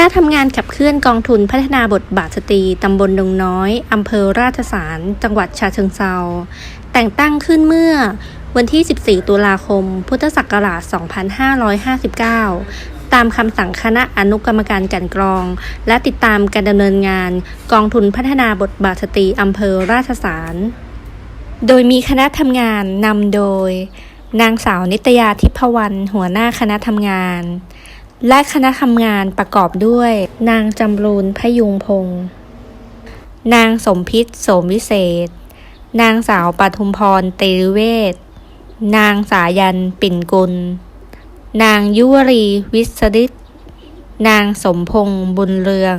ณะทำงานขับเคลื่อนกองทุนพัฒนาบทบาทสตรีตำบลดงน้อยอำเภอราชสาร จังหวัดฉะเชิงเซาแต่งตั้งขึ้นเมื่อวันที่ 14 ตุลาคม พุทธศักราช 2559 ตามคำสั่งคณะอนุกรรมการกันกรอง และติดตามการดำเนินงานกองทุนพัฒนาบทบาทสตรีอำเภอราชสาร โดยมีคณะทำงานนำโดย นางสาวนิตยาทิพวรรณหัวหน้าคณะทำงาน และคณะทำงานประกอบด้วย นางจำรูนพยุงพงศ์นางสมพิษโสมวิเศษ นางสาวปทุมพรเตริเวศ นางสายันปิ่นกุล นางยุวรีวิสริตนางสมพงษ์บุญเรือง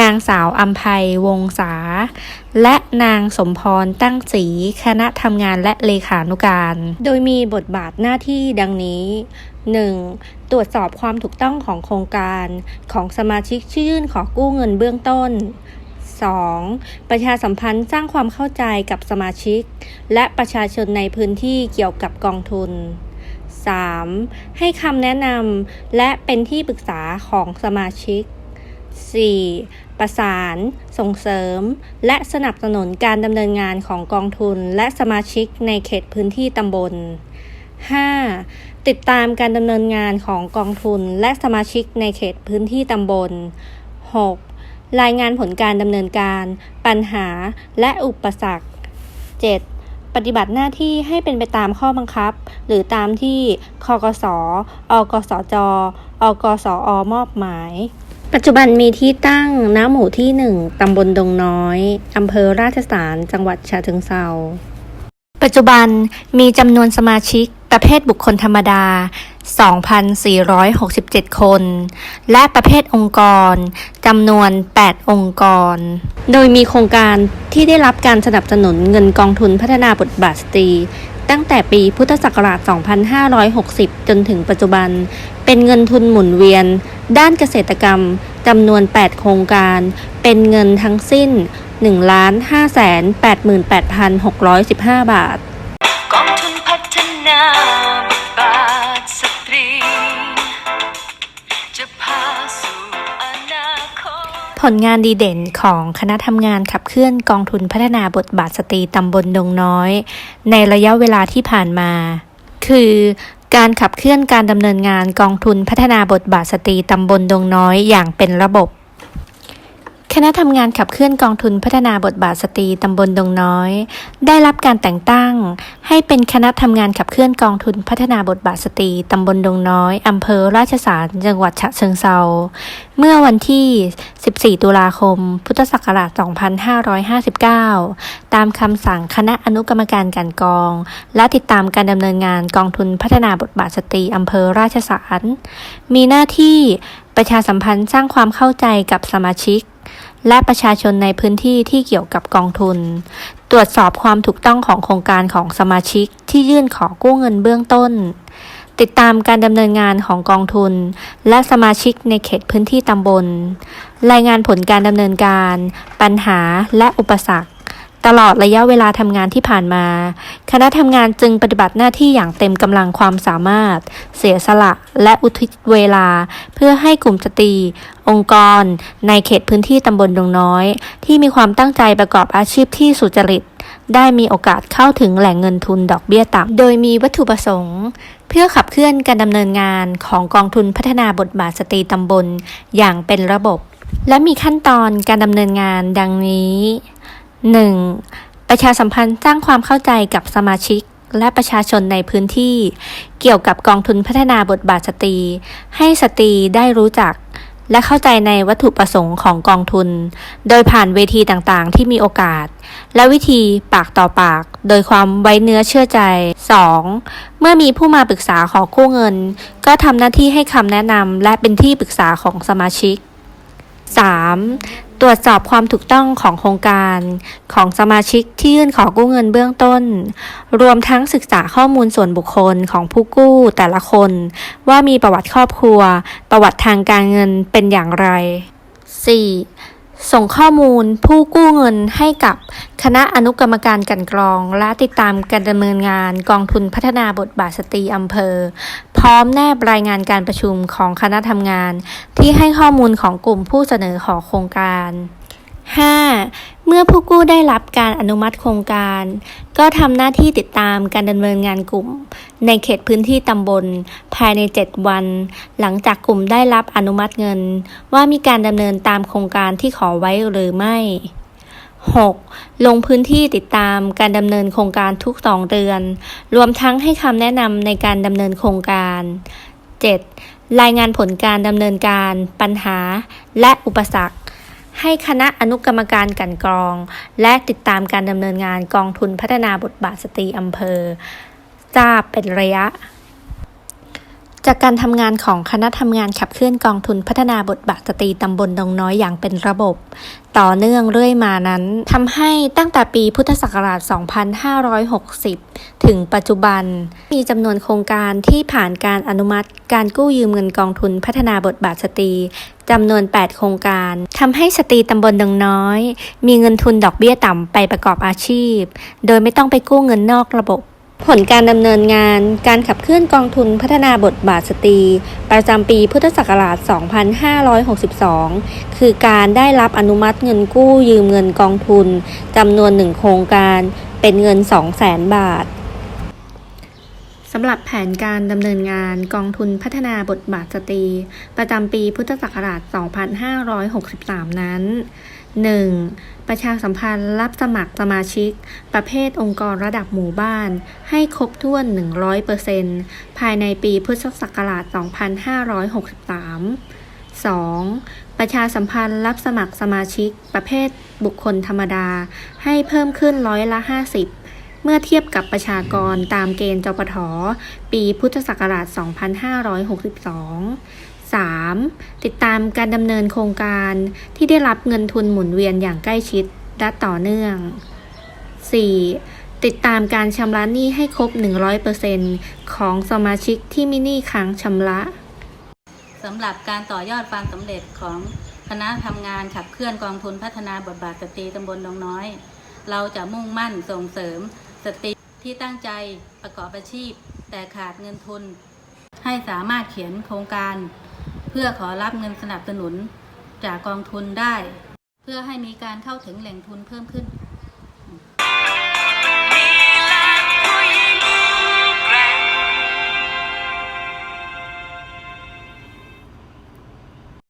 นางสาวอัมภัยวงศา และนางสมพรตั้งศรีคณะทำงานและเลขานุการ โดยมีบทบาทหน้าที่ดังนี้ 1. ตรวจสอบความถูกต้องของโครงการของสมาชิกที่ยื่นขอกู้เงินเบื้องต้น 2. ประชาสัมพันธ์สร้างความเข้าใจกับสมาชิก และประชาชนในพื้นที่เกี่ยวกับกองทุน 3. ให้คำแนะนำและเป็นที่ปรึกษาของสมาชิก 4. ประสาน ส่งเสริม และสนับสนุนการดำเนินงานของกองทุนและสมาชิกในเขตพื้นที่ตำบล 5. ติดตามการดำเนินงานของกองทุนและสมาชิกในเขตพื้นที่ตำบล 6. รายงานผลการดำเนินการ ปัญหาและอุปสรรค 7. ปฏิบัติหน้าที่ให้เป็นไปตามข้อบังคับ หรือตามที่คกสอ กสจ อกสอ มอบหมาย ปัจจุบันมีที่ตั้งณหมู่ที่ 1 ตำบลดงน้อย อำเภอราชสารจังหวัดฉะเชิงเทรา ปัจจุบันมีจำนวนสมาชิกประเภทบุคคลธรรมดา 2,467 คน และประเภทองค์กรจำนวน 8 องค์กร โดยมีโครงการที่ได้รับการสนับสนุนเงินกองทุนพัฒนาบทบาทสตรีตั้งแต่ปีพุทธศักราช 2560 จนถึงปัจจุบัน เป็นเงินทุนหมุนเวียน ด้านเกษตรกรรมจำนวน 8 โครงการ เป็นเงินทั้งสิ้น 1 5 8 8 6 1 5 บาท กองทุนพัฒนาบทบาทสตรีจะพาสู่อนาคต ผลงานดีเด่นของคณะทำงานขับเคลื่อนกองทุนพัฒนาบทบาทสตรีตำบลดงน้อย ในระยะเวลาที่ผ่านมา คือการขับเคลื่อนการดำเนินงานกองทุนพัฒนาบทบาทสตรีตำบลดงน้อยอย่างเป็นระบบ คณะทำงานขับเคลื่อนกองทุนพัฒนาบทบาทสตรีตำบลดงน้อย ได้รับการแต่งตั้ง ให้เป็นคณะทำงานขับเคลื่อนกองทุนพัฒนาบทบาทสตรีตำบลดงน้อยอำเภอราชสารจังหวัดฉะเชิงเซาเมื่อวันที่ 14 ตุลาคม พุทธศักราช 2559 ตามคำสั่งคณะอนุกรรมการกลันกอง และติดตามการดำเนินงานกองทุนพัฒนาบทบาทสตรีอำเภอราชสารมีหน้าที่ประชาสัมพันธ์สร้างความเข้าใจกับสมาชิก และประชาชนในพื้นที่ที่เกี่ยวกับกองทุน ตรวจสอบความถูกต้องของโครงการของสมาชิกที่ยื่นขอกู้เงินเบื้องต้น ติดตามการดำเนินงานของกองทุน และสมาชิกในเขตพื้นที่ตำบล รายงานผลการดำเนินการ ปัญหาและอุปสรรค ตลอดระยะเวลาทำงานที่ผ่านมา คณะทำงานจึงปฏิบัติหน้าที่อย่างเต็มกำลังความสามารถ เสียสละและอุทิศเวลา เพื่อให้กลุ่มสตรี องค์กร ในเขตพื้นที่ตำบลดงน้อย ที่มีความตั้งใจประกอบอาชีพที่สุจริต ได้มีโอกาสเข้าถึงแหล่งเงินทุนดอกเบี้ยต่ำโดยมีวัตถุประสงค์ เพื่อขับเคลื่อนการดำเนินงานของกองทุนพัฒนาบทบาทสตรีตำบลอย่างเป็นระบบ และมีขั้นตอนการดำเนินงานดังนี้ 1. ประชาสัมพันธ์สร้างความเข้าใจกับสมาชิกและประชาชนในพื้นที่ เกี่ยวกับกองทุนพัฒนาบทบาทสตรี ให้สตรีได้รู้จัก และเข้าใจในวัตถุประสงค์ของกองทุน โดยผ่านเวทีต่างๆ ที่มีโอกาส และวิธีปากต่อปาก โดยความไว้เนื้อเชื่อใจ 2. เมื่อมีผู้มาปรึกษาขอกู้เงิน ก็ทำหน้าที่ให้คำแนะนำและเป็นที่ปรึกษาของสมาชิก 3. ตรวจสอบความถูกต้องของโครงการของสมาชิกที่ยื่นขอกู้เงินเบื้องต้น รวมทั้งศึกษาข้อมูลส่วนบุคคลของผู้กู้แต่ละคน ว่ามีประวัติครอบครัว ประวัติทางการเงินเป็นอย่างไร 4. ส่งข้อมูลผู้กู้เงินให้กับคณะอนุกรรมการกันกรอง และติดตามการดำเนินงานกองทุนพัฒนาบทบาทสตรีอำเภอ พร้อมแนบรายงานการประชุมของคณะทำงาน ที่ให้ข้อมูลของกลุ่มผู้เสนอขอโครงการ 5. เมื่อผู้กู้ได้รับการอนุมัติโครงการ ก็ทำหน้าที่ติดตามการดำเนินงานกลุ่ม ในเขตพื้นที่ตำบล ภายใน 7 วัน หลังจากกลุ่มได้รับอนุมัติเงิน ว่ามีการดำเนินตามโครงการที่ขอไว้หรือไม่ 6. ลงพื้นที่ติดตามการดำเนินโครงการทุก2เดือน รวมทั้งให้คำแนะนำในการดำเนินโครงการ 7. รายงานผลการดำเนินการ ปัญหา และอุปสรรค ให้คณะอนุกรรมการกันกรอง และติดตามการดำเนินงานกองทุนพัฒนาบทบาทสตรีอำเภอทราบเป็นระยะ จากการทำงานของคณะทำงานขับเคลื่อนกองทุนพัฒนาบทบาทสตรีตำบลดงน้อยอย่างเป็นระบบ ต่อเนื่องเรื่อยมานั้นทำให้ตั้งแต่ปีพุทธศักราช 2560 ถึงปัจจุบัน มีจำนวนโครงการที่ผ่านการอนุมัติการกู้ยืมเงินกองทุนพัฒนาบทบาทสตรีจำนวน 8 โครงการทำให้สตรีตำบลดงน้อย มีเงินทุนดอกเบี้ยต่ำไปประกอบอาชีพ โดยไม่ต้องไปกู้เงินนอกระบบ ผลการดำเนินงานการขับเคลื่อนกองทุนพัฒนาบทบาทสตรี ประจำปีพุทธศักราช 2562 คือการได้รับอนุมัติเงินกู้ยืมเงินกองทุนจำนวนหนึ่งโครงการเป็นเงิน 200,000 บาทสำหรับแผนการดำเนินงานกองทุนพัฒนาบทบาทสตรี ประจำปีพุทธศักราช 2563 นั้น 1. ประชาสัมพันธ์รับสมัครสมาชิก ประเภทองค์กรระดับหมู่บ้าน ให้ครบถ้วน 100%ภายในปีพุทธศักราช 2563 2. ประชาสัมพันธ์รับสมัครสมาชิก ประเภทบุคคลธรรมดา ให้เพิ่มขึ้นร้อยละ 50 เมื่อเทียบกับประชากรตามเกณฑ์จปทปีพุทธศักราช 2562 3. ติดตามการดำเนินโครงการที่ได้รับเงินทุนหมุนเวียนอย่างใกล้ชิดและต่อเนื่อง 4. ติดตามการชำระหนี้ให้ครบ 100%ของสมาชิกที่มีหนี้ค้างชำระสำหรับการต่อยอดความสำเร็จของคณะทำงานขับเคลื่อนกองทุนพัฒนาบทบาทสตรีตำบลดงน้อย เราจะมุ่งมั่นส่งเสริมสตรีที่ตั้งใจประกอบอาชีพ แต่ขาดเงินทุน ให้สามารถเขียนโครงการ พื่อขอรับเงินสนับสนุนจากกองทุนได้ เพื่อให้มีการเข้าถึงแหล่งทุนเพิ่มขึ้น